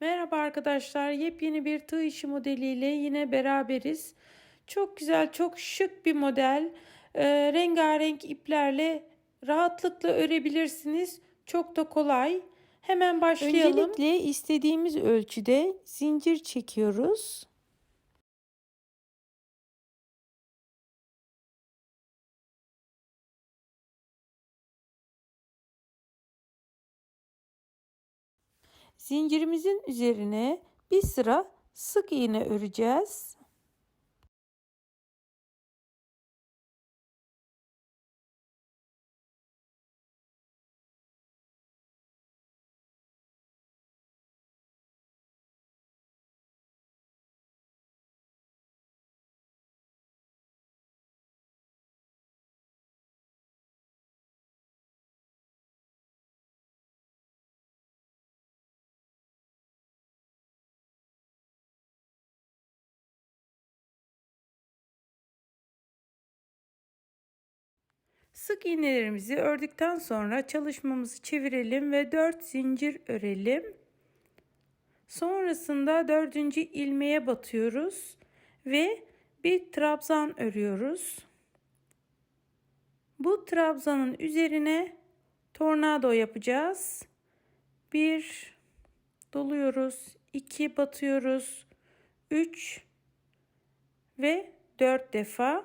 Merhaba arkadaşlar. Yepyeni bir tığ işi modeliyle yine beraberiz. Çok güzel, çok şık bir model. Ee, rengarenk iplerle rahatlıkla örebilirsiniz. Çok da kolay. Hemen başlayalım. Öncelikle istediğimiz ölçüde zincir çekiyoruz. Zincirimizin üzerine bir sıra sık iğne öreceğiz. Sık iğnelerimizi ördükten sonra çalışmamızı çevirelim ve 4 zincir örelim. Sonrasında dördüncü ilmeğe batıyoruz ve bir trabzan örüyoruz. Bu trabzanın üzerine tornado yapacağız. Bir doluyoruz, iki batıyoruz, üç ve dört defa.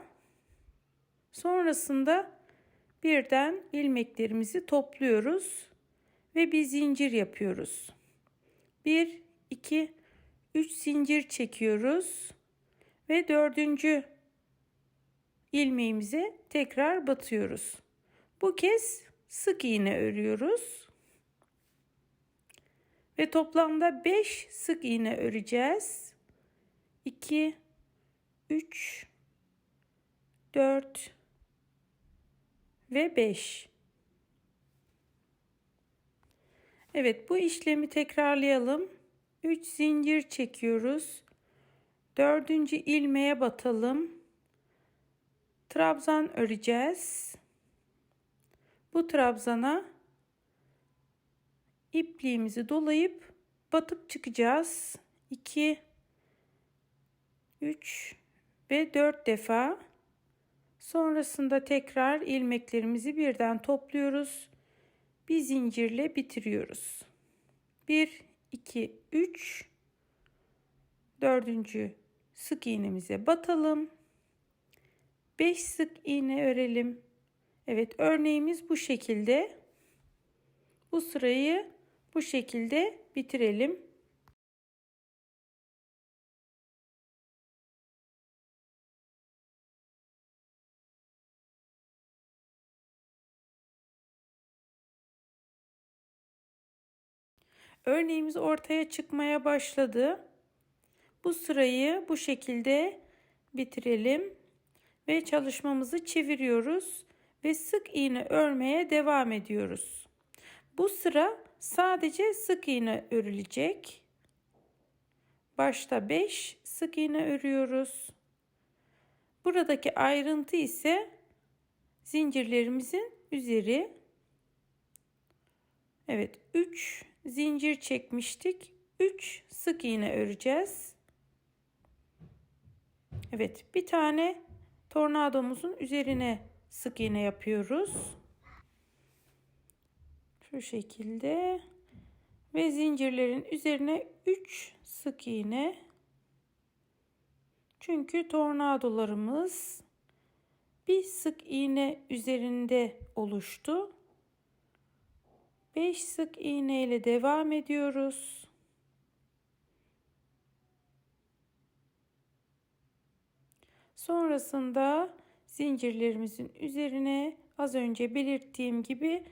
Sonrasında birden ilmeklerimizi topluyoruz ve bir zincir yapıyoruz. 1 2 3 zincir çekiyoruz ve dördüncü ilmeğimize tekrar batıyoruz. Bu kez sık iğne örüyoruz. Ve toplamda 5 sık iğne öreceğiz. 2 3 4 ve 5. Evet bu işlemi tekrarlayalım. 3 zincir çekiyoruz. Dördüncü ilmeğe batalım. Trabzan öreceğiz. Bu trabzana ipliğimizi dolayıp batıp çıkacağız. 2 3 ve 4 defa Sonrasında tekrar ilmeklerimizi birden topluyoruz. Bir zincirle bitiriyoruz. 1 2 3 dördüncü sık iğnemize batalım. 5 sık iğne örelim. Evet örneğimiz bu şekilde. Bu sırayı bu şekilde bitirelim. Örneğimiz ortaya çıkmaya başladı. Bu sırayı bu şekilde bitirelim ve çalışmamızı çeviriyoruz ve sık iğne örmeye devam ediyoruz. Bu sıra sadece sık iğne örülecek. Başta 5 sık iğne örüyoruz. Buradaki ayrıntı ise zincirlerimizin üzeri. Evet 3 zincir çekmiştik. 3 sık iğne öreceğiz. Evet, bir tane tornadomuzun üzerine sık iğne yapıyoruz. Şu şekilde ve zincirlerin üzerine 3 sık iğne. Çünkü tornadolarımız bir sık iğne üzerinde oluştu. 5 sık iğne ile devam ediyoruz. Sonrasında zincirlerimizin üzerine az önce belirttiğim gibi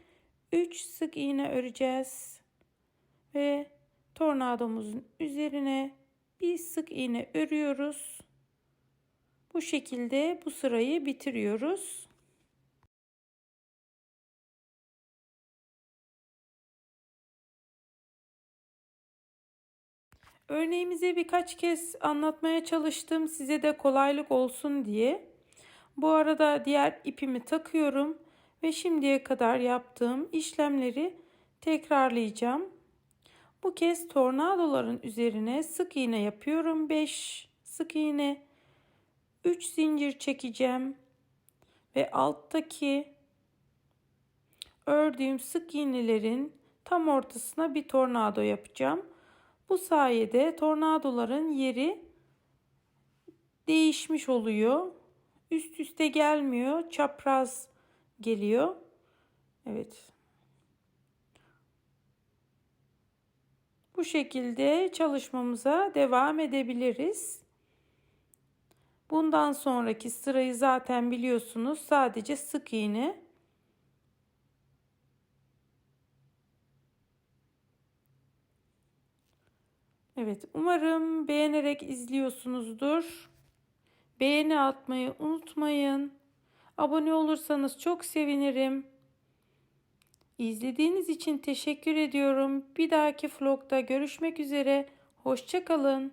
3 sık iğne öreceğiz. Ve tornadomuzun üzerine bir sık iğne örüyoruz. Bu şekilde bu sırayı bitiriyoruz. Örneğimizi birkaç kez anlatmaya çalıştım size de kolaylık olsun diye. Bu arada diğer ipimi takıyorum ve şimdiye kadar yaptığım işlemleri tekrarlayacağım. Bu kez tornadoların üzerine sık iğne yapıyorum. 5 sık iğne. 3 zincir çekeceğim. Ve alttaki ördüğüm sık iğnelerin tam ortasına bir tornado yapacağım. Bu sayede tornadoların yeri değişmiş oluyor. Üst üste gelmiyor. Çapraz geliyor. Evet. Bu şekilde çalışmamıza devam edebiliriz. Bundan sonraki sırayı zaten biliyorsunuz. Sadece sık iğne. Evet, umarım beğenerek izliyorsunuzdur. Beğeni atmayı unutmayın. Abone olursanız çok sevinirim. İzlediğiniz için teşekkür ediyorum. Bir dahaki vlogda görüşmek üzere. Hoşçakalın.